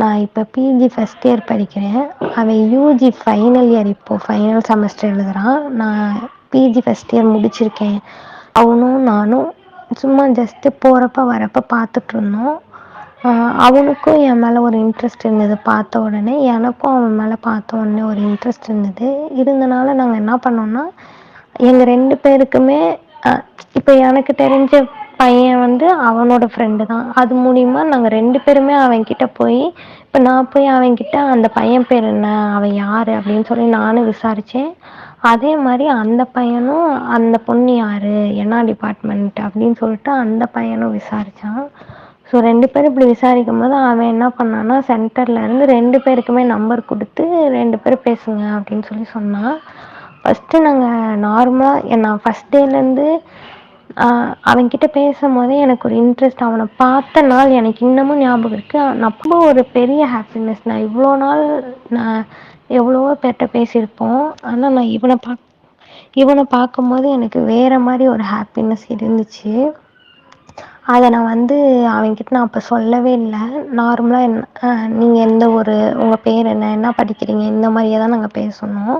நான் இப்போ PG first year படிக்கிறேன். அவன் யூஜி ஃபைனல் இயர் இப்போ ஃபைனல் செமஸ்டர் எழுதுகிறான் நான் பிஜி ஃபஸ்ட் இயர் முடிச்சிருக்கேன். அவனும் நானும் சும்மா ஜஸ்ட்டு போகிறப்ப வரப்ப பார்த்துட்டு இருந்தோம். அவனுக்கும் என் மேலே ஒரு இன்ட்ரெஸ்ட் இருந்தது பார்த்த உடனே. எனக்கும் அவன் மேலே பார்த்த உடனே ஒரு இன்ட்ரெஸ்ட் இருந்தது. இருந்தனால நாங்கள் என்ன பண்ணோம்னா எங்கள் ரெண்டு பேருக்குமே இப்போ எனக்கு தெரிஞ்ச பையன் வந்து அவனோட ஃப்ரெண்டு தான். அது மூலிமா நாங்கள் ரெண்டு பேருமே அவன்கிட்ட போய் இப்போ நான் போய் அவன்கிட்ட அந்த பையன் பேர் என்ன அவன் யார் அப்படின்னு சொல்லி நானும் விசாரித்தேன் அதே மாதிரி அந்த பையனும் அந்த பொண்ணு யார் என்ன டிபார்ட்மெண்ட் அப்படின்னு சொல்லிட்டு அந்த பையனும் விசாரித்தான் ஸோ ரெண்டு பேரும் இப்படி விசாரிக்கும் போது அவன் என்ன பண்ணானா சென்டர்ல இருந்து ரெண்டு பேருக்குமே நம்பர் கொடுத்து ரெண்டு பேரும் பேசுங்க அப்படின்னு சொல்லி சொன்னான். ஃபஸ்ட்டு நாங்கள் நார்மலாக நான் ஃபர்ஸ்ட் டேலேருந்து இருந்து கிட்ட பேசும் போதே எனக்கு ஒரு இன்ட்ரெஸ்ட் அவனை பார்த்த நாள் எனக்கு இன்னமும் ஞாபகம் இருக்கு. அவ்ளோ ஒரு பெரிய ஹாப்பினஸ் நான் இவ்வளோ நாள் நான் எவ்வளவோ பேர்கிட்ட பேசியிருப்போம் ஆனால் நான் இவனை பா இவனை பார்க்கும்போது எனக்கு வேற மாதிரி ஒரு ஹாப்பினஸ் இருந்துச்சு. அதை நான் வந்து அவன்கிட்ட நான் அப்போ சொல்லவே இல்லை. நார்மலாக என் நீங்கள் எந்த ஒரு உங்கள் பேர் என்ன என்ன படிக்கிறீங்க இந்த மாதிரியே தான் நாங்கள் பேசணும்.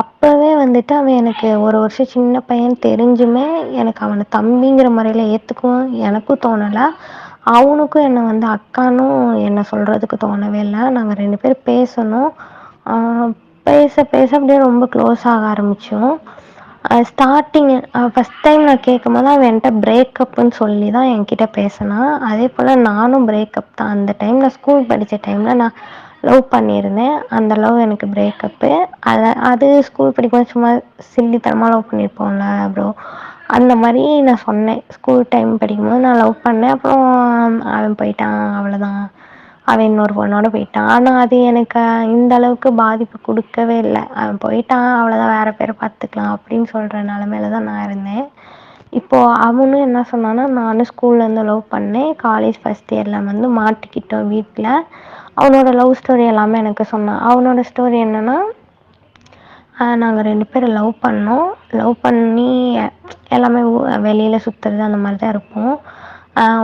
அப்போவே வந்துட்டு அவன் எனக்கு ஒரு வருஷம் சின்ன பையன் தெரிஞ்சுமே எனக்கு அவனை தம்பிங்கிற முறையில் ஏற்றுக்குவான் எனக்கும் தோணலை. அவனுக்கும் என்னை வந்து அக்கானும் என்னை சொல்கிறதுக்கு தோணவே இல்லை. நாங்கள் ரெண்டு பேரும் பேசணும். பேச பேச அப்படியே ரொம்ப க்ளோஸ் ஆக ஆரம்பித்தோம் ஸ்டார்டிங் ஃபஸ்ட் டைம் நான் கேட்கும் போது அவன் என்கிட்ட பிரேக்கப்னு சொல்லி தான் என்கிட்ட பேசினான். அதே போல் நானும் பிரேக்கப் தான். அந்த டைம் நான் ஸ்கூல் படித்த டைமில் நான் லவ் பண்ணியிருந்தேன். அந்த லவ் எனக்கு பிரேக்கப்பு அதை அது ஸ்கூல் படிக்கும்போது சும்மா சில்லித்தனமாக லவ் பண்ணியிருப்போம்ல ப்ரோ அந்த மாதிரி நான் சொன்னேன். ஸ்கூல் டைம் படிக்கும்போது நான் லவ் பண்ணேன். அப்புறம் அவன் போயிட்டான். அவ்வளோதான் அவன் இன்னொரு பொண்ணோட போயிட்டான். ஆனால் அது எனக்கு இந்த அளவுக்கு பாதிப்பு கொடுக்கவே இல்லை. அவன் போயிட்டான். அவ்வளோதான் வேற பார்த்துக்கலாம் அப்படின்னு சொல்கிற சொல்ற தான் நான் இருந்தேன். இப்போது அவனும் என்ன சொன்னான்னா நானும் ஸ்கூல்லேருந்து லவ் பண்ணேன். காலேஜ் ஃபர்ஸ்ட் இயரில் வந்து மாட்டிக்கிட்டோம் வீட்டில் அவனோட லவ் ஸ்டோரி எல்லாமே எனக்கு சொன்னான். அவனோட ஸ்டோரி என்னென்னா நாங்கள் ரெண்டு பேரும் லவ் பண்ணோம். லவ் பண்ணி எல்லாமே வெளியில் சுற்றுறது அந்த மாதிரி தான் இருப்போம்.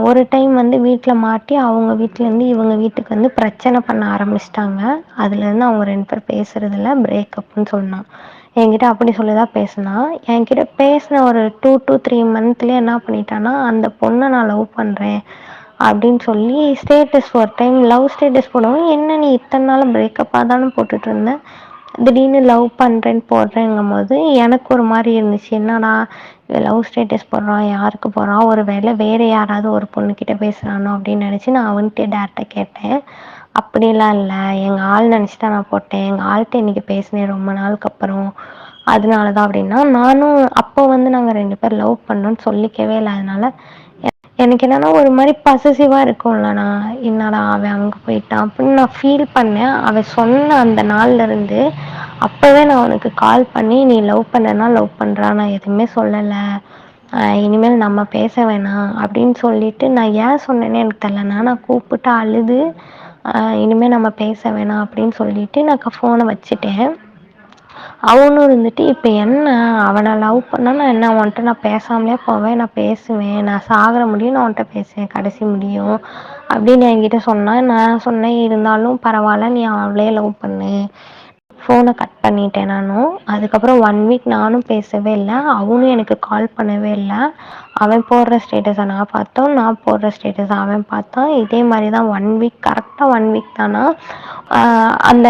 ஒரு டைம் வந்து வீட்டில் மாட்டி அவங்க வீட்டிலேருந்து இவங்க வீட்டுக்கு வந்து பிரச்சனை பண்ண ஆரம்பிச்சிட்டாங்க. அதுலேருந்து அவங்க ரெண்டு பேர் பேசுகிறதில்ல பிரேக்கப்னு சொன்னான். என்கிட்ட சொல்லி தான் பேசினா. என்கிட்ட பேசின ஒரு டூ டூ த்ரீ மந்த்லேயே என்ன பண்ணிட்டானா அந்த பொண்ண நான் லவ் பண்ணுறேன் அப்படின்னு சொல்லி ஸ்டேட்டஸ் ஒரு டைம் லவ் ஸ்டேட்டஸ் போடவும் என்ன நீ இத்தனை நாள் பிரேக்கப்பாக தானே போட்டுட்டு இருந்தேன் திடீர்னு லவ் பண்ணுறேன்னு போடுறேங்கும் போது எனக்கு ஒரு மாதிரி இருந்துச்சு. என்னடா லவ் ஸ்டேட்டஸ் போடுறான் யாருக்கு போடுறான் ஒரு வேளை வேறு யாராவது ஒரு பொண்ணுக்கிட்ட பேசுகிறானோ அப்படின்னு நினச்சி நான் அவன்கிட்ட டேரெக்டாக கேட்டேன். அப்படிலாம் இல்லை. எங்க ஆள் நினச்சிட்டா நான் போட்டேன். எங்கள் ஆள்கிட்ட இன்னைக்கு பேசினேன் ரொம்ப நாளுக்கு அப்புறம். அதனால தான் அப்படின்னா நானும் அப்போ வந்து நாங்கள் ரெண்டு பேர் லவ் பண்ணோன்னு சொல்லிக்கவே இல்லை. அதனால எனக்கு என்னன்னா ஒரு மாதிரி பசசிவாக இருக்கும்ல என்னடா அவன் அங்கே போயிட்டான் அப்படின்னு நான் ஃபீல் பண்ணேன். அவன் சொன்ன அந்த நாள்ல இருந்து அப்பவே நா அவனுக்கு கால் பண்ணி நீ லவ் பண்ணனா லவ் பண்ணுறா நான் எதுவுமே சொல்லலை. இனிமேல் நம்ம பேச வேணாம். அப்படின்னு சொல்லிட்டு நான் ஏன் சொன்னேனே எனக்கு தெரிலண்ணா நான் கூப்பிட்டு அழுது அ இனிமே நம்ம பேச வேணாம் அப்படின்னு சொல்லிட்டு நான் ஃபோனை வச்சுட்டேன். அவனும் இருந்துட்டு இப்ப என்ன? அவனை லவ் பண்ணா என்ன? அவன்கிட்ட நான் பேசாமலே போவேன் நான் பேசுவேன். நான் சாகர முடியும் நான் அவன்கிட்ட பேசுவேன். கடைசி முடியும். அப்படின்னு என்கிட்ட சொன்னா நான் சொன்னேன் இருந்தாலும் பரவாயில்ல நீ அவளே லவ் பண்ணு. ஃபோனை கட் பண்ணிட்டேன் நானும் அதுக்கப்புறம் ஒன் வீக் நானும் பேசவே இல்லை. அவனும் எனக்கு கால் பண்ணவே இல்லை. அவன் போடுற ஸ்டேட்டஸை நான் பார்த்தோம். நான் போடுற ஸ்டேட்டஸை அவன் பார்த்தான். இதே மாதிரி தான் ஒன் வீக் கரெக்டாக ஒன் வீக் தானா? அந்த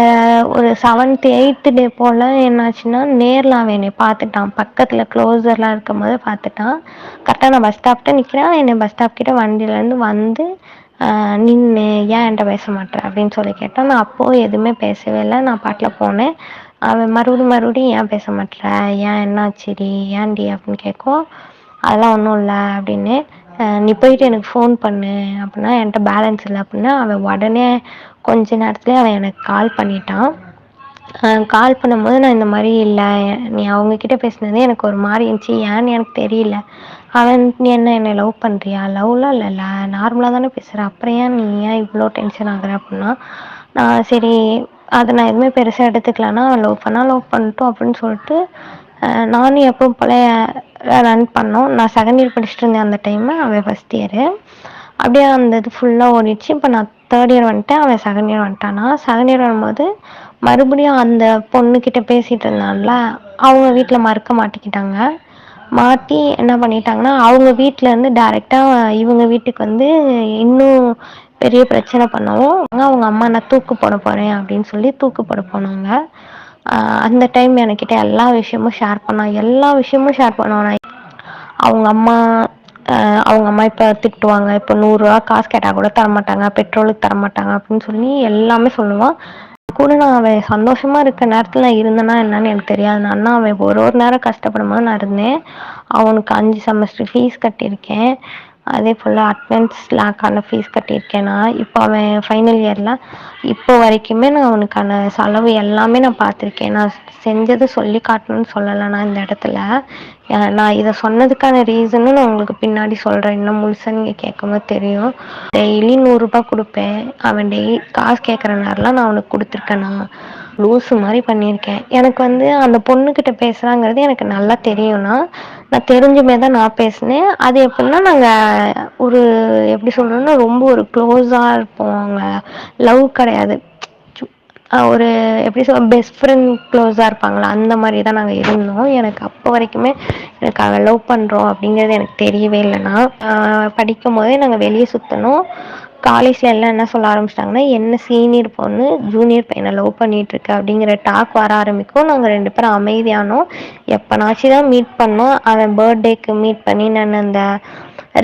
ஒரு செவன்த் எயித்து டே போல் என்னாச்சுன்னா நேரில் அவன் என்னை பார்த்துட்டான். பக்கத்தில் க்ளோஸர்லாம் இருக்கும் போது பார்த்துட்டான். கரெக்டாக நான் பஸ் ஸ்டாப்கிட்ட நிற்கிறேன் என்னை பஸ் ஸ்டாப் கிட்ட வண்டியிலேருந்து வந்து நின்று ஏன் என்கிட்ட பேச மாட்ற அப்படின்னு சொல்லி கேட்டான் நான் அப்போது எதுவுமே பேசவே இல்லை. நான் பாட்டில் போனேன். அவன் மறுபடியும் மறுபடியும் ஏன் பேச மாட்ற ஏ என்னாச்சுடி ஏன்டி? அப்படின்னு கேட்கும் அதெல்லாம் ஒன்றும் இல்லை அப்படின்னு நீ போயிட்டு எனக்கு ஃபோன் பண்ணு. அப்படின்னா என்கிட்ட பேலன்ஸ் இல்லை. அப்படின்னா அவன் உடனே கொஞ்ச நேரத்துலேயே அவன் எனக்கு கால் பண்ணிட்டான். கால் பண்ணும்போது நான் இந்த மாதிரி இல்லை. நீ அவங்கக்கிட்ட பேசுனதே எனக்கு ஒரு மாதிரி இருந்துச்சு. ஏன்னு எனக்கு தெரியல. அவன் நீ என்ன என்னை லவ் பண்ணுறியா லவ்லாம் இல்லைல்ல நார்மலாக தானே பேசுகிற அப்புறம் ஏன் நீ ஏன் இவ்வளோ டென்ஷன் ஆகுற? அப்படின்னா நான் சரி. அதை நான் எதுவுமே பெருசா அவன் லவ் பண்ணால் லவ் பண்ணிட்டோம் அப்படின்னு சொல்லிட்டு நானும் எப்பவும் போல ரன் பண்ணோம். நான் செகண்ட் இயர் படிச்சுட்டு இருந்தேன் அந்த டைமு அவன் ஃபர்ஸ்ட் இயரு அப்படியே அந்த இது ஃபுல்லாக ஓடிடுச்சு. இப்போ நான் தேர்ட் இயர் வந்துட்டேன். அவன் செகண்ட் இயர் வந்துட்டானா? செகண்ட் இயர் வரும்போது மறுபடியும் அந்த பொண்ணுக்கிட்ட பேசிகிட்டு இருந்தான்ல அவங்க வீட்டில் மறுக்க மாட்டிக்கிட்டாங்க. மாட்டி என்ன பண்ணிட்டாங்கன்னா அவங்க வீட்டிலேருந்து இருந்து இவங்க வீட்டுக்கு வந்து இன்னும் பெரிய பிரச்சனை பண்ணவும் அவங்க அம்மா நான் தூக்கு போட போகிறேன் அப்படின்னு சொல்லி தூக்கு போட போனாங்க. அந்த டைம் என்கிட்ட எல்லா விஷயமும் ஷேர் பண்ணா எல்லா விஷயமும் ஷேர் பண்ணுவா அவங்க அம்மா அவங்க அம்மா இப்போ திட்டுவாங்க இப்போ நூறுரூவா காசு கேட்டால் கூட தரமாட்டாங்க பெட்ரோலுக்கு தரமாட்டாங்க அப்படின்னு சொல்லி எல்லாமே சொல்லுவான். கூட நா அவ சந்தோஷமா இருக்க நேரத்துல இருந்தனா என்னன்னு எனக்கு தெரியாது. நான்னா அவ ஒரு ஒரு நேரோ கஷ்டப்படும் போது நா இருந்தே அவனுக்கு அஞ்சு செமஸ்டர் ஃபீஸ் கட்டிருக்கே அதே போல் அட்னன்ஸ் லாக்கான ஃபீஸ் கட்டிருக்கே இப்போ அவன் ஃபைனல் இயரில் இப்போ வரைக்குமே நான் அவனுக்கான செலவு எல்லாமே நான் பார்த்துருக்கேன். நான் செஞ்சது சொல்லி காட்டணும்னு சொல்லலைண்ணா இந்த இடத்துல. நான் இதை சொன்னதுக்கான ரீசனும் நான் உங்களுக்கு பின்னாடி சொல்கிறேன் இன்னும் முழுசா நீங்க கேக்கும்போது தெரியும். டெய்லி நூறுரூபா கொடுப்பேன். அவன் டெய்லி காசு கேட்குற நேரம்லாம் நான் அவனுக்கு கொடுத்துருக்கேண்ணா லூசு மாதிரி பண்ணியிருக்கேன். எனக்கு வந்து அந்த பொண்ணுக்கிட்ட பேசுகிறாங்கிறது எனக்கு நல்லா தெரியும்னா நான் தெரிஞ்சுமே தான் நான் பேசினேன். அது எப்படின்னா நாங்கள் ஒரு எப்படி சொல்கிறோன்னா ரொம்ப ஒரு க்ளோஸாக இருப்போம் அவங்க லவ் கிடையாது. ஒரு எப்படி சொல் பெஸ்ட் ஃப்ரெண்ட் க்ளோஸாக இருப்பாங்களா? அந்த மாதிரி தான் நாங்கள் இருந்தோம். எனக்கு அப்போ வரைக்குமே எனக்கு அவ லவ் பண்ணுறோம் அப்படிங்கிறது எனக்கு தெரியவே இல்லைன்னா படிக்கும் போதே நாங்கள் வெளியே சுற்றணும் காலேஜில் எல்லாம் என்ன சொல்ல ஆரம்பிச்சிட்டாங்கன்னா என்ன சீனியர் பொண்ணு ஜூனியர் பையனை லவ் பண்ணிட்டு இருக்கு அப்படிங்கிற டாக் வர ஆரம்பிக்கும். நாங்கள் ரெண்டு பேரும் அமைதியானோம். எப்போனாச்சும் தான் மீட் பண்ணோம். அவன் பர்த்டேக்கு மீட் பண்ணி நான் அந்த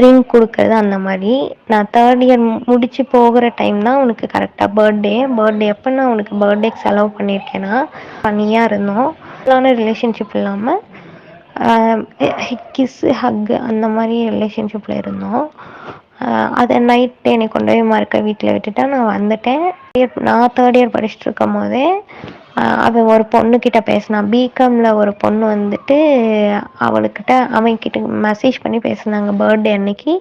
ரிங் கொடுக்கறது அந்த மாதிரி. நான் தேர்ட் இயர் முடிச்சு போகிற டைம் தான் அவனுக்கு கரெக்டாக பர்த்டே பர்த்டே எப்போ நான் அவனுக்கு பர்த்டேக்கு செலவு பண்ணியிருக்கேன்னா தனியாக இருந்தோம். இருந்தோ ரிலேஷன்ஷிப் இல்லாமல் கிஸ்ஸு ஹக்கு அந்த மாதிரி ரிலேஷன்ஷிப்பில் இருந்தோம். அதை நைட் என்னை கொண்டு போய் மறுக்க வீட்டில் விட்டுட்டா நான் வந்துட்டேன். நான் தேர்ட் இயர் படிச்சுட்டு இருக்கும் போதே அவன் ஒரு பொண்ணுக்கிட்ட பேசினான் பிகாமில் ஒரு பொண்ணு வந்துட்டு அவளுக்கிட்ட அவன் கிட்ட மெசேஜ் பண்ணி பேசுனாங்க பர்த்டே அன்னைக்கு.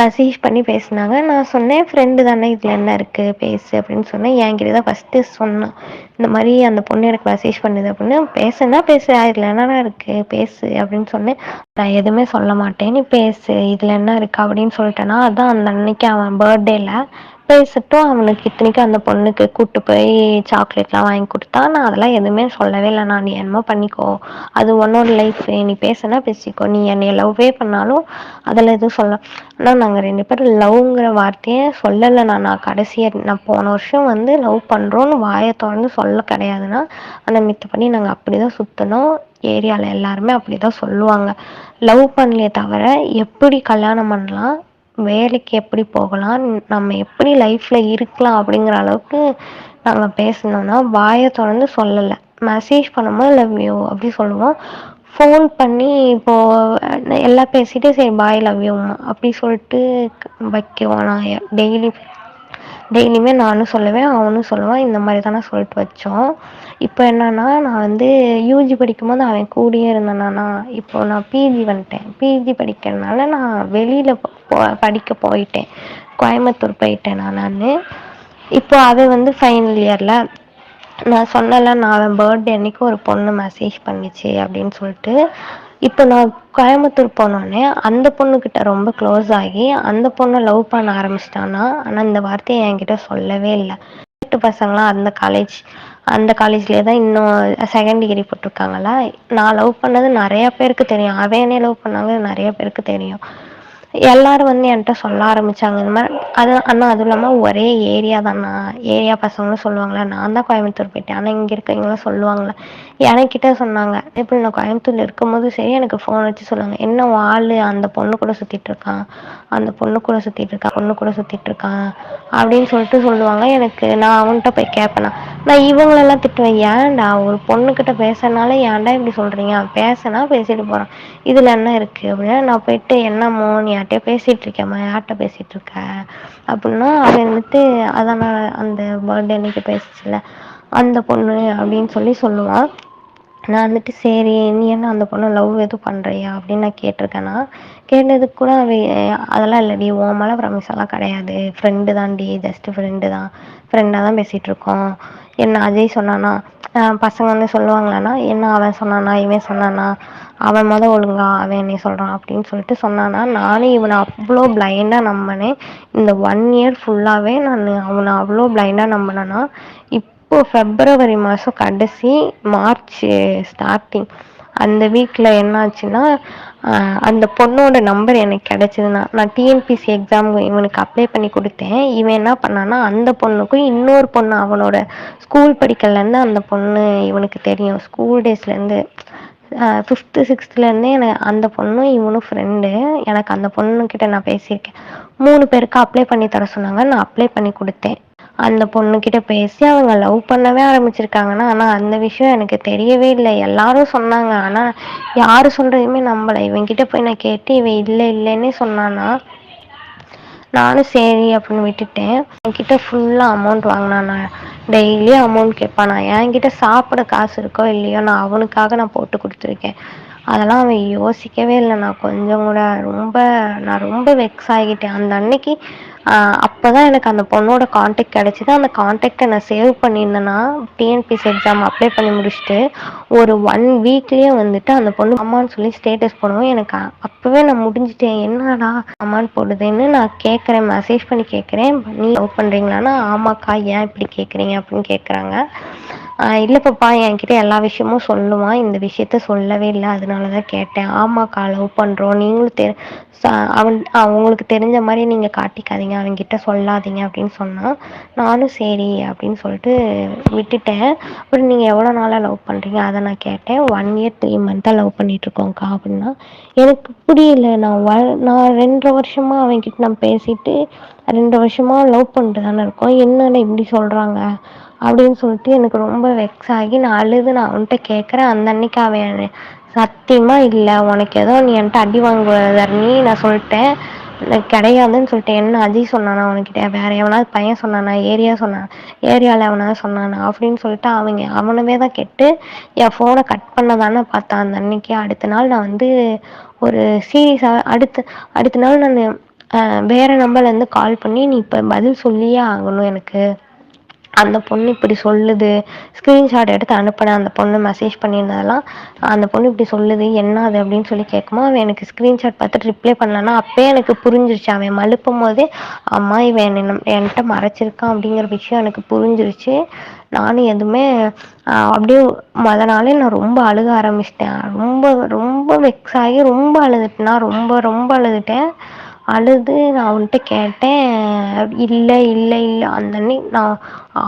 மெசேஜ் பண்ணி பேசுனாங்க. நான் சொன்னேன் ஃப்ரெண்டு தானே இதில் என்ன இருக்குது பேசு அப்படின்னு சொன்னேன். என்கிட்ட தான் ஃபர்ஸ்ட்டு சொன்னான். இந்த மாதிரி அந்த பொண்ணு எனக்கு மெசேஜ் பண்ணுது அப்படின்னு. பேசுனா பேசு இதில் என்னடா இருக்குது பேசு அப்படின்னு சொன்னேன். நா எதுவுமே சொல்ல மாட்டே நீ பேசு இதுல என்ன இருக்கு அப்டின்னு சொல்லிட்டேனா அதா அந்த அன்னைக்கு அவ பர்த்டேல பேசிட்டும். அவனுக்கு இத்தனைக்கு அந்த பொண்ணுக்கு கூட்டு போய் சாக்லேட்லா வாங்கி குடுத்தா நா அதெல்லா எதுவுமே சொல்லவே இல்ல. நா நீ என்னமோ பண்ணிக்கோ. அது உன்னோட லைஃப் நீ பேசுனா பேசிக்கோ. நீ என்னைய லவ்வே பண்ணாலு அதுல எதுவு சொல்ல ஆனா நாங்க ரெண்டு பேரு லவ்ங்கிற வார்த்தையே சொல்லல. நா நா கடைசியா நா போன வருஷோ வந்து லவ் பண்றோன்னு வாய தொறந்து சொல்ல கெடையாதுன்னா ஆனா மித்தபடி நாங்க அப்டிதா சுத்துனோ ஏரியாவில் எல்லாருமே அப்டிதா சொல்லுவாங்க. லவ் பண்ணலையே தவிர எப்படி கல்யாணம் பண்ணலாம்? வேலைக்கு எப்படி போகலாம்? நம்ம எப்படி லைஃப்பில் இருக்கலாம் அப்படிங்கிற அளவுக்கு நாங்கள் பேசணும்னா வாயை தொடர்ந்து சொல்லலை. மெசேஜ் பண்ணும்போது லவ் யூ அப்படி சொல்லுவோம். ஃபோன் பண்ணி இப்போது எல்லாம் பேசிட்டு சரி பாய் லவ் யூ அப்படி சொல்லிட்டு வைக்குவோ நான் டெய்லி டெய்லியுமே நானும் சொல்லுவேன் அவனும் சொல்லுவான். இந்த மாதிரி தானே சொல்லிட்டு வச்சோம். இப்போ என்னன்னா நான் வந்து யூஜி படிக்கும்போது அவன் கூடயே இருந்தனானா இப்போ நான் பிஜி வந்துட்டேன். பிஜி படிக்கிறதுனால நான் வெளியில் போ படிக்க போயிட்டேன். கோயம்புத்தூர் போயிட்டேன் நான் நான். இப்போ அது வந்து ஃபைனல் இயரில் நான் சொன்னல நான் அவன் பர்த்டே அன்னைக்கு ஒரு பொண்ணு மெசேஜ் பண்ணிச்சு அப்படின்னு சொல்லிட்டு. இப்போ நான் கோயம்புத்தூர் போனோடனே அந்த பொண்ணுக்கிட்ட ரொம்ப க்ளோஸ் ஆகி அந்த பொண்ணை லவ் பண்ண ஆரம்பிச்சிட்டானா? ஆனால் இந்த வார்த்தையை என்கிட்ட சொல்லவே இல்லை. வீட்டு பசங்களாம் அந்த காலேஜ் அந்த காலேஜ்லேயே தான் இன்னும் செகண்ட் டிகிரி போட்டிருக்காங்களா? நான் லவ் பண்ணது நிறையா பேருக்கு தெரியும். அவ என்னைய லவ் பண்ணாங்க நிறைய பேருக்கு தெரியும். எல்லாரும் வந்து என்கிட்ட சொல்ல ஆரம்பிச்சாங்க. இந்த மாதிரி அது ஆனால் அதுவும் இல்லாமல் ஒரே ஏரியா தானா ஏரியா பசங்களும் சொல்லுவாங்களா நான் தான் கோயம்புத்தூர் போயிட்டேன். ஆனால் இங்கே இருக்கவங்கெல்லா சொல்லுவாங்கள எனக்கிட்ட சொன்னாங்க இப்போ நான் கோயம்புத்தூர்ல இருக்கும்போது சரி எனக்கு ஃபோன் வச்சு சொல்லுவாங்க என்ன ஆள் அந்த பொண்ணு கூட சுத்திட்டு இருக்கான் அந்த பொண்ணு கூட சுத்திட்டு இருக்கான் பொண்ணு கூட சுத்திட்டு இருக்கான் அப்படின்னு சொல்லிட்டு சொல்லுவாங்க. எனக்கு நான் அவன்கிட்ட போய் கேட்பேனா நான் இவங்களெல்லாம் திட்டுவேன். ஏன்டா ஒரு பொண்ணுக்கிட்ட பேசுறதுனால ஏன்டா இப்படி சொல்றீங்க? பேசுனா பேசிட்டு போறா இதுல என்ன இருக்கு அப்படின்னா நான் போயிட்டு என்னமோ நீ யார்ட்டயோ பேசிட்டு இருக்கேம்மா யார்கிட்ட பேசிட்டு இருக்க? அப்படின்னா அவன் வந்துட்டு அதான் அந்த பர்த்டே அன்னைக்கு பேசுச்சுல்ல அந்த பொண்ணு அப்படின்னு சொல்லி சொல்லுவான். நான் வந்துட்டு சரி நீ என்ன அந்த பொண்ணு லவ் எதுவும் பண்றியா? அப்படின்னு நான் கேட்டிருக்கேன்னா கேட்டதுக்கு கூட அவ அதெல்லாம் இல்லடி ஓ மேலே ப்ரமிஸ் எல்லாம் கிடையாது. ஃப்ரெண்டு தான்டி ஜஸ்ட் ஃப்ரெண்டு தான். ஃப்ரெண்டாக தான் பேசிகிட்ருக்கோம் என்ன அஜய் சொன்னானா பசங்க வந்து சொல்லுவாங்களானா என்ன அவன் சொன்னானா இவன் சொன்னானா அவன் மொதல் ஒழுங்கா அவன் என்னை சொல்கிறான் அப்படின்னு சொல்லிட்டு சொன்னானா நானும் இவனை அவ்வளோ பிளைண்டாக நம்பினேன். இந்த ஒன் இயர் ஃபுல்லாகவே நான் அவனை அவ்வளோ பிளைண்டாக நம்பினேன்னா இப்போ ஃபெப்ரவரி மாதம் கடைசி மார்ச் ஸ்டார்ட்டிங் eh, அந்த வீக்கில் என்ன ஆச்சுன்னா அந்த பொண்ணோட நம்பர் எனக்கு கெடைச்சதுன்னா நான் டிஎன்பிசி எக்ஸாம் இவனுக்கு அப்ளை பண்ணி கொடுத்தேன். இவன் என்ன பண்ணானா அந்த பொண்ணுக்கும் இன்னொரு பொண்ணு அவனோட ஸ்கூல் படிக்கலேருந்து அந்த பொண்ணு இவனுக்கு தெரியும். ஸ்கூல் டேஸ்லேருந்து ஃபிஃப்த்து சிக்ஸ்த்துலேருந்தே எனக்கு அந்த பொண்ணும் இவனும் ஃப்ரெண்டு எனக்கு அந்த பொண்ணுக்கிட்ட நான் பேசியிருக்கேன். மூணு பேருக்கு அப்ளை பண்ணி தர சொன்னாங்க. நான் அப்ளை பண்ணி கொடுத்தேன். அந்த பொண்ணு கிட்ட பேசி அவங்க லவ் பண்ணவே ஆரம்பிச்சிருக்காங்கன்னா ஆனா அந்த விஷயம் எனக்கு தெரியவே இல்லை. எல்லாரும் சொன்னாங்க. ஆனா யாரு சொல்றதுமே நம்பல. இவன்கிட்ட போய் நான் கேட்டு இவன் இல்ல இல்லன்னே சொன்னானா நானும் சரி அப்படின்னு விட்டுட்டேன். என்கிட்ட ஃபுல்லா அமௌண்ட் வாங்கினானா டெய்லி அமௌண்ட் கேட்பானா. என்கிட்ட சாப்பிட காசு இருக்கோ இல்லையோ நான் அவனுக்காக நான் போட்டு கொடுத்துருக்கேன். அதெல்லாம் அவன் யோசிக்கவே இல்லை. நான் கொஞ்சம் கூட ரொம்ப நான் ரொம்ப வெக்ஸ் ஆகிட்டேன். அந்த அன்னைக்கு அப்போ தான் எனக்கு அந்த பொண்ணோட காண்டாக்ட் கிடச்சிது. அந்த கான்டக்ட நான் சேவ் பண்ணியிருந்தேன்னா டிஎன்பிஎஸ்சி எக்ஸாம் அப்ளை பண்ணி முடிச்சுட்டு ஒரு ஒன் வீக்லேயே வந்துட்டு அந்த பொண்ணு அம்மான்னு சொல்லி ஸ்டேட்டஸ் போடுவோம். எனக்கு அப்போவே நான் முடிஞ்சிட்டேன். என்னடா அம்மான்னு போடுதுன்னு நான் கேட்குறேன் மெசேஜ் பண்ணி கேட்குறேன் நீ லவ் பண்ணுறீங்களான்னா ஆமாக்கா ஏன் இப்படி கேட்குறீங்க அப்படின்னு கேட்குறாங்க இல்லை பாப்பா என்கிட்ட எல்லா விஷயமும் சொல்லுவான் இந்த விஷயத்த சொல்லவே இல்லை அதனால தான் கேட்டேன். ஆமாக்கா லவ் பண்ணுறோம் நீங்களும் தெ அவன் அவங்களுக்கு தெரிஞ்ச மாதிரி நீங்கள் காட்டிக்காதீங்க. அவன்கிட்ட சொல்லாதீங்க அப்படின்னு சொன்னான் நானும் சரி அப்படின்னு சொல்லிட்டு விட்டுட்டேன். அப்புறம் நீங்கள் எவ்வளோ நாளாக லவ் பண்ணுறீங்க அதை நான் கேட்டேன். ஒன் இயர் த்ரீ மந்த்தாக லவ் பண்ணிகிட்ருக்கோங்க்கா அப்படின்னா எனக்கு புரியல. நான் வ நான் ரெண்டரை வருஷமாக அவன்கிட்ட நான் பேசிட்டு ரெண்டு வருஷமாக லவ் பண்ணிட்டு தானே இருக்கோம். என்னென்ன இப்படி சொல்கிறாங்க அப்படின்னு சொல்லிட்டு எனக்கு ரொம்ப வெக்ஸ் ஆகி நான் அழுது நான் அவன்கிட்ட கேட்குறேன் அந்த அன்னைக்கு அவன் சத்தியமா இல்லை உனக்கு ஏதோ நீ என்கிட்ட அடி வாங்குவதர்னி நான் சொல்லிட்டேன். கிடையாதுன்னு சொல்லிட்டு என்ன அஜய் சொன்னானா அவனுக்கிட்ட வேற எவனாவது பையன் சொன்னானா ஏரியா சொன்னான் ஏரியால எவனாவது சொன்னானா அப்படின்னு சொல்லிட்டு அவங்க அவனுமே தான் கெட்டு என் ஃபோனை கட் பண்ணதானே பார்த்தான் அந்த அன்னைக்கு அடுத்த நாள் நான் வந்து ஒரு சீரியஸாக அடுத்த அடுத்த நாள் நான் வேற நம்பர்ல இருந்து கால் பண்ணி நீ இப்ப பதில் சொல்லியே ஆகணும் எனக்கு. அந்த பொண்ணு இப்படி சொல்லுது. ஸ்க்ரீன்ஷாட் எடுத்து அனுப்பினேன். அந்த பொண்ணு மெசேஜ் பண்ணியிருந்ததெல்லாம் அந்த பொண்ணு இப்படி சொல்லுது. என்ன அது அப்படின்னு சொல்லி கேட்குமா அவன் எனக்கு ஸ்க்ரீன்ஷாட் பார்த்துட்டு ரிப்ளை பண்ணலன்னா அப்பயே எனக்கு புரிஞ்சிருச்சு. அவன் மழுப்பும் போதே அம்மா இவன் என்ன என்கிட்ட மறைச்சிருக்கான் அப்படிங்கிற விஷயம் எனக்கு புரிஞ்சிருச்சு. நானும் எதுவுமே அப்படியே மொதல் நாளே நான் ரொம்ப அழுக ஆரம்பிச்சிட்டேன். ரொம்ப ரொம்ப வெக்ஸ் ஆகி ரொம்ப அழுதுட்டேன்னா ரொம்ப ரொம்ப அழுதுட்டேன். அழுது நான் அவன்கிட்ட கேட்டேன். இல்லை இல்லை இல்லை. அந்த நான்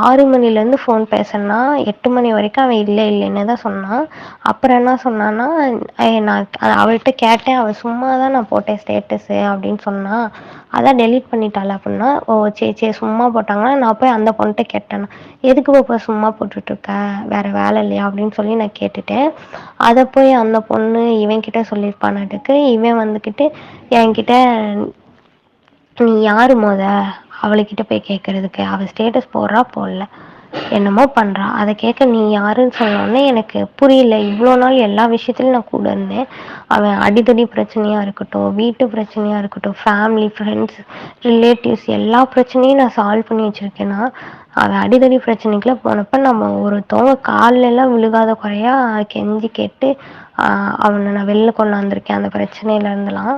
ஆறு மணிலேருந்து ஃபோன் பேசுனனா எட்டு மணி வரைக்கும் அவன் இல்லை இல்லைன்னு தான் சொன்னான். அப்புறம் என்ன சொன்னேன்னா நான் அவள்கிட்ட கேட்டேன். அவள் சும்மா தான் நான் போட்டேன் ஸ்டேட்டஸு அப்படின்னு சொன்னான் அதான் டெலிட் பண்ணிட்டாள் அப்படின்னா ஓ சரி சரி சும்மா போட்டாங்கன்னா நான் போய் அந்த பொண்ணுகிட்ட கேட்டேன்னா எதுக்கு பாப்பா சும்மா போட்டுட்ருக்க? வேறு வேற இல்லையா? அப்படின்னு சொல்லி நான் கேட்டுட்டேன். அதை போய் அந்த பொண்ணு இவன் கிட்ட இவன் வந்துக்கிட்டு வந்துகிட்டு என்கிட்ட நீ யாரு மொத? அவளுக்கிட்ட போய் கேட்கறதுக்கு அவள் ஸ்டேட்டஸ் போடுறா போடல. என்னமோ பண்றா. அத கேட்க நீ யாருன்னு சொன்னோடனே எனக்கு புரியல. இவ்வளோ நாள் எல்லா விஷயத்துலையும் நான் கூட இருந்தேன். அவன் அடிதடி பிரச்சனையா இருக்கட்டும் வீட்டு பிரச்சனையா இருக்கட்டும் ஃபேமிலி ஃப்ரெண்ட்ஸ் ரிலேட்டிவ்ஸ் எல்லா பிரச்சனையும் நான் சால்வ் பண்ணி வச்சுருக்கேன்னா அவ அடிதடி பிரச்சனைக்குல்லா போனப்ப நம்ம ஒருத்தவங்க கால்ல எல்லா விழுகாத குறையா கெஞ்சி கேட்டு அவனை நான் வெளில கொண்டாந்துருக்கேன் அந்த பிரச்சனையில இருந்தெல்லாம்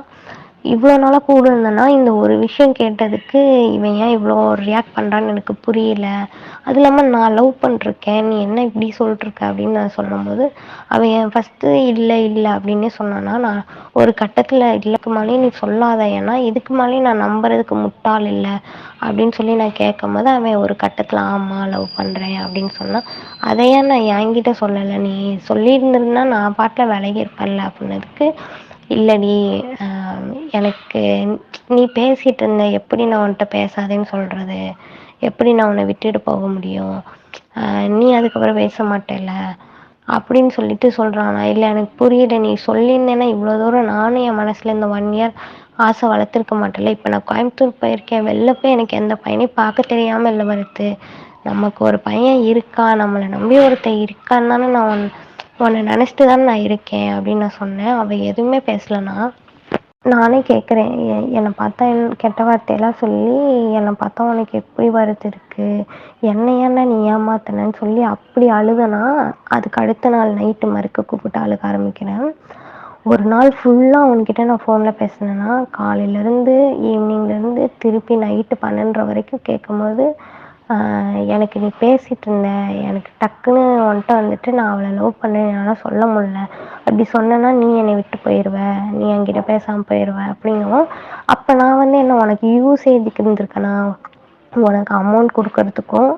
இவ்வளோ நாளாக கூட இருந்தேன்னா இந்த ஒரு விஷயம் கேட்டதுக்கு இவன் ஏன் இவ்வளோ ரியாக்ட் பண்ணுறான்னு எனக்கு புரியல. அது இல்லாமல் நான் லவ் பண்ணிருக்கேன் நீ என்ன இப்படி சொல்லிட்டுருக்க அப்படின்னு நான் சொல்லும் போது அவ எ இல்லை இல்லை இல்ல அப்டின்னே சொன்னானா நான் ஒரு கட்டத்தில் இல்லைக்கு மேலேயும் நீ சொல்லாத. ஏன்னா இதுக்கு மேலேயும் நான் நம்புறதுக்கு முட்டாள் இல்லை அப்படின்னு சொல்லி நான் கேட்கும் போது அவன் ஒரு கட்டத்தில் ஆமாம் லவ் பண்ணுறேன் அப்படின்னு சொன்னான். அதையே நான் என்கிட்ட சொல்லலை. நீ சொல்லியிருந்திருந்தா நான் பாட்டில் விலகி இருப்பல்ல அப்டின்னதுக்கு இல்லடி எனக்கு நீ பேசிட்டு இருந்த எப்படி நான் உன்ட்ட பேசாதேன்னு சொல்றது? எப்படி நான் உன்னை விட்டுட்டு போக முடியும்? நீ அதுக்கப்புறம் பேச மாட்டேல்ல? அப்படின்னு சொல்லிட்டு சொல்றானா. இல்ல எனக்கு புரியல நீ சொல்லியிருந்தேன்னா இவ்வளோ தூரம் நானும் என் மனசுல இந்த ஒன் இயர் ஆசை வளர்த்துருக்க மாட்டேல்ல. இப்ப நான் கோயம்புத்தூர் போயிருக்கேன் வெளில போய் எனக்கு எந்த பையனையும் பார்க்க தெரியாம இல்ல வருது நமக்கு ஒரு பையன் இருக்கா? நம்மளை நம்பி ஒருத்தன் இருக்கான்னு தானே நா உன்ன நெனைச்சிட்டுதானே நான் இருக்கேன் அப்படின்னு நான் சொன்னேன். அவ எதுவுமே பேசலனா நானே கேட்குறேன் எ என்னை பார்த்தா என் கெட்ட வார்த்தையெல்லாம் சொல்லி என்னை பார்த்தா உனக்கு எப்படி வருது இருக்கு? என்ன ஏன்டா நீ ஏமாத்துனன்னு சொல்லி அப்படி அழுதனா அதுக்கு அடுத்த நாள் நைட்டு மறுக்க கூப்பிட்டு அழுக ஆரம்பிக்கிறேன். ஒரு நாள் ஃபுல்லா அவன்கிட்ட நான் ஃபோன்ல பேசினேன்னா காலையில இருந்து ஈவினிங்ல இருந்து திருப்பி நைட்டு பன்னெண்டரை வரைக்கும் கேட்கும் போது எனக்கு நீ பேசிட்டு இருந்த எனக்கு டக்குன்னு உன்ட்ட வந்துட்டு நான் அவளை லவ் பண்ணேன் என்னால் சொல்ல முடில அப்படி சொன்னேன்னா நீ என்னை விட்டு போயிருவ நீ என்கிட்ட பேசாம போயிருவ அப்படிங்கவும் அப்ப நான் வந்து என்ன உனக்கு யூசேஜுக்கு இருந்திருக்கேனா? உனக்கு அமௌண்ட் கொடுக்கறதுக்கும்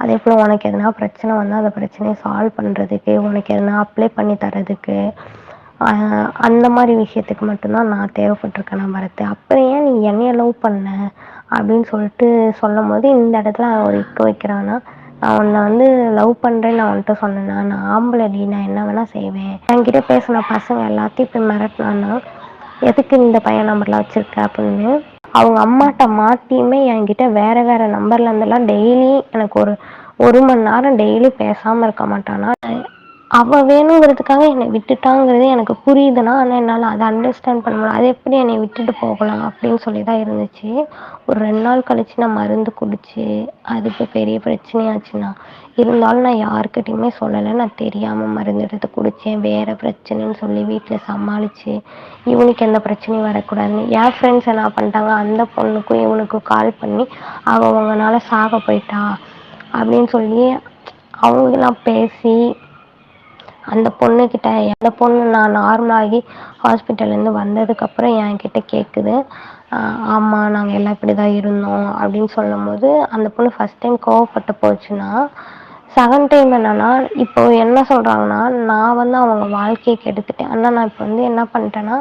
அதே போல உனக்கு எதனா பிரச்சனை வந்தா அந்த பிரச்சனையை சால்வ் பண்றதுக்கு உனக்கு எதனா அப்ளை பண்ணி தரதுக்கு அந்த மாதிரி விஷயத்துக்கு மட்டும்தான் நான் தேவைப்பட்டிருக்கேன் நான் பரத்து அப்புறம் ஏன் நீ என்னைய லவ் பண்ண? அப்படின்னு சொல்லிட்டு சொல்லும் போது இந்த இடத்துல அவன் ஒரு ட்டு வைக்கிறானா? நான் உன்னை வந்து லவ் பண்றேன்னு நா உன்ட்ட நான் ஆம்பளை நீ நான் என்ன வேணா செய்வேன். என்கிட்ட பேசுன பசங்க எல்லாத்தையும் இப்ப மெரட்னானா எதுக்கு இந்த பையன் நம்பர்லாம் வச்சிருக்க அப்படின்னு அவங்க அம்மாட்ட மாட்டியுமே என்கிட்ட வேற வேற நம்பர்ல இருந்தெல்லாம் டெய்லி எனக்கு ஒரு ஒரு மணி நேரம் டெய்லி பேசாம இருக்க மாட்டானா? அவ வேணுங்கிறதுக்காக என்னை விட்டுட்டாங்கிறது எனக்கு புரியுதுன்னா ஆனால் என்னால் அதை அண்டர்ஸ்டாண்ட் பண்ண முடியல. அது எப்படி என்னை விட்டுட்டு போகலாங்க அப்படின்னு சொல்லி தான் இருந்துச்சு. ஒரு ரெண்டு நாள் கழிச்சு நான் மருந்து குடிச்சு அது இப்போ பெரிய பிரச்சனையாச்சுன்னா. இருந்தாலும் நான் யாருக்கிட்டையுமே சொல்லலை. நான் தெரியாமல் மருந்து எடுத்து குடித்தேன் வேற பிரச்சனைன்னு சொல்லி வீட்டில் சமாளித்து இவனுக்கு எந்த பிரச்சனையும் வரக்கூடாதுன்னு. என் ஃப்ரெண்ட்ஸ் என்ன பண்ணிட்டாங்க? அந்த பொண்ணுக்கும் இவனுக்கும் கால் பண்ணி அவள் உங்கனால சாக போயிட்டா அப்படின்னு சொல்லி அவங்களாம் பேசி அந்த பொண்ணுக்கிட்ட அந்த பொண்ணு நான் நார்மலாகி ஹாஸ்பிட்டல்லேருந்து வந்ததுக்கப்புறம் என்கிட்ட கேட்குது ஆமாம் நாங்கள் எல்லாம் இப்படி தான் இருந்தோம் அப்படின்னு சொல்லும் போது அந்த பொண்ணு ஃபர்ஸ்ட் டைம் கோவப்பட்டு போச்சுன்னா செகண்ட் டைம் என்னன்னா இப்போ என்ன சொல்கிறாங்கன்னா நான் வந்து அவங்க வாழ்க்கையை கெடுத்துட்டேன். ஆனால் நான் இப்போ வந்து என்ன பண்ணிட்டேன்னா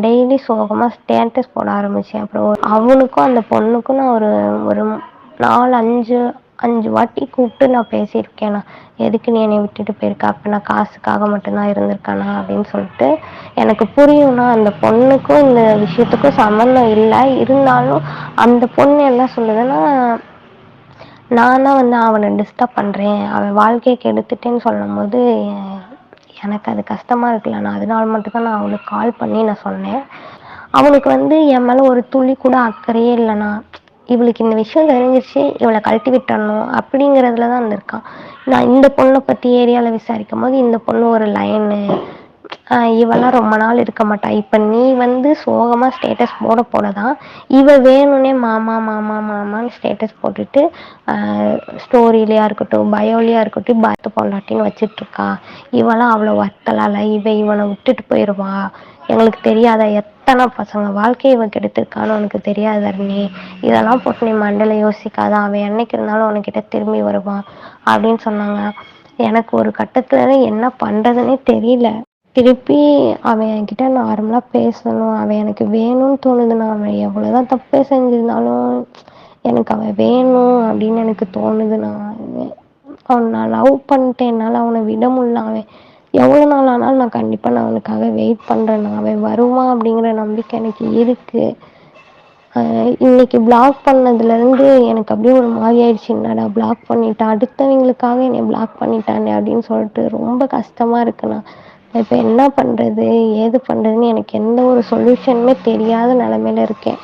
டெய்லி சோகமாக ஸ்டேட்டஸ் போட ஆரம்பித்தேன் அப்புறம் அவனுக்கும் அந்த பொண்ணுக்கும் நான் ஒரு ஒரு நாலு அஞ்சு அஞ்சு வாட்டி கூப்பிட்டு நான் பேசியிருக்கே எதுக்கு நீ என்னை விட்டுட்டு போயிருக்க? அப்ப நான் காசுக்காக மட்டும்தான் இருந்திருக்கானா? அப்படின்னு சொல்லிட்டு எனக்கு புரியும்னா அந்த பொண்ணுக்கும் இந்த விஷயத்துக்கும் சம்மந்தம் இல்லை. இருந்தாலும் அந்த பொண்ணு என்ன சொல்லுதுன்னா நான்தா வந்து அவனை டிஸ்டர்ப் பண்றேன். அவன் வாழ்க்கையை கெடுத்துட்டேன்னு சொல்லும் போது எனக்கு அது கஷ்டமா இருக்குல்ல நான் அதனால மட்டும்தான் நான் அவளுக்கு கால் பண்ணி நான் சொன்னேன். அவனுக்கு வந்து என் மேல ஒரு துளி கூட அக்கறையே இல்லைண்ணா. இவளுக்கு இந்த விஷயம் தெரிஞ்சிருச்சு இவளை கழட்டி விட்டுறணும் அப்படிங்கிறதுல தான் வந்திருக்கான் நான் இந்த பொண்ண பத்தி ஏரியால விசாரிக்கும் போது இந்த பொண்ணு ஒரு லைனு இவெல்லாம் ரொம்ப நாள் இருக்க மாட்டா. இப்ப நீ வந்து சோகமா ஸ்டேட்டஸ் போட போடதா இவ வேணும்னே மாமா மாமா மாமான்னு ஸ்டேட்டஸ் போட்டுட்டு அ ஸ்டோரிலயா இருக்கட்டு இருக்கட்டும் இருக்கட்டு பாய் பொண்டாட்டின்னு வச்சுட்டு இருக்கா. இவளா அவ்ளோ வொர்த்தெல்லா இல்ல இவ இவனை விட்டுட்டு போயிடுவா எங்களுக்கு தெரியாதா? எத்தனை பசங்க வாழ்க்கையை இவன் கெடுத்திருக்கான்னு உனக்கு தெரியாத நீ இதெல்லாம் போட்டு நீ மண்டல யோசிக்காத. அவன் என்னைக்கு இருந்தாலும் உனக்கிட்ட திரும்பி வருவான் அப்படின்னு சொன்னாங்க. எனக்கு ஒரு கட்டத்துல என்ன பண்றதுன்னே தெரியல. திருப்பி அவன் என்கிட்ட நார்மலா பேசணும். அவன் எனக்கு வேணும்னு தோணுதுன்னா அவன் எவ்வளவுதான் தப்பே செஞ்சிருந்தாலும் எனக்கு அவன் வேணும் அப்படின்னு எனக்கு தோணுதுனா அவன் நான் லவ் பண்ணிட்டேன். என்னால அவனை விட முடியல. அவன் எவ்வளோ நாள் ஆனாலும் நான் கண்டிப்பா நான் அவனுக்காக வெயிட் பண்ணுறேன் அவன் வருவான் அப்படிங்கிற நம்பிக்கை எனக்கு இருக்கு. அ இன்னைக்கு பிளாக் பண்ணதுல இருந்து எனக்கு அப்படியே ஒரு மாதிரி ஆயிடுச்சு. என்னடா பிளாக் பண்ணிட்டேன் அடுத்தவங்களுக்காக என்னை பிளாக் பண்ணிட்டானே அப்படின்னு சொல்லிட்டு ரொம்ப கஷ்டமா இருக்குண்ணா இப்போ என்ன பண்றது? ஏது பண்றதுன்னு எனக்கு எந்த ஒரு சொல்யூஷனுமே தெரியாத நிலமையில இருக்கேன்.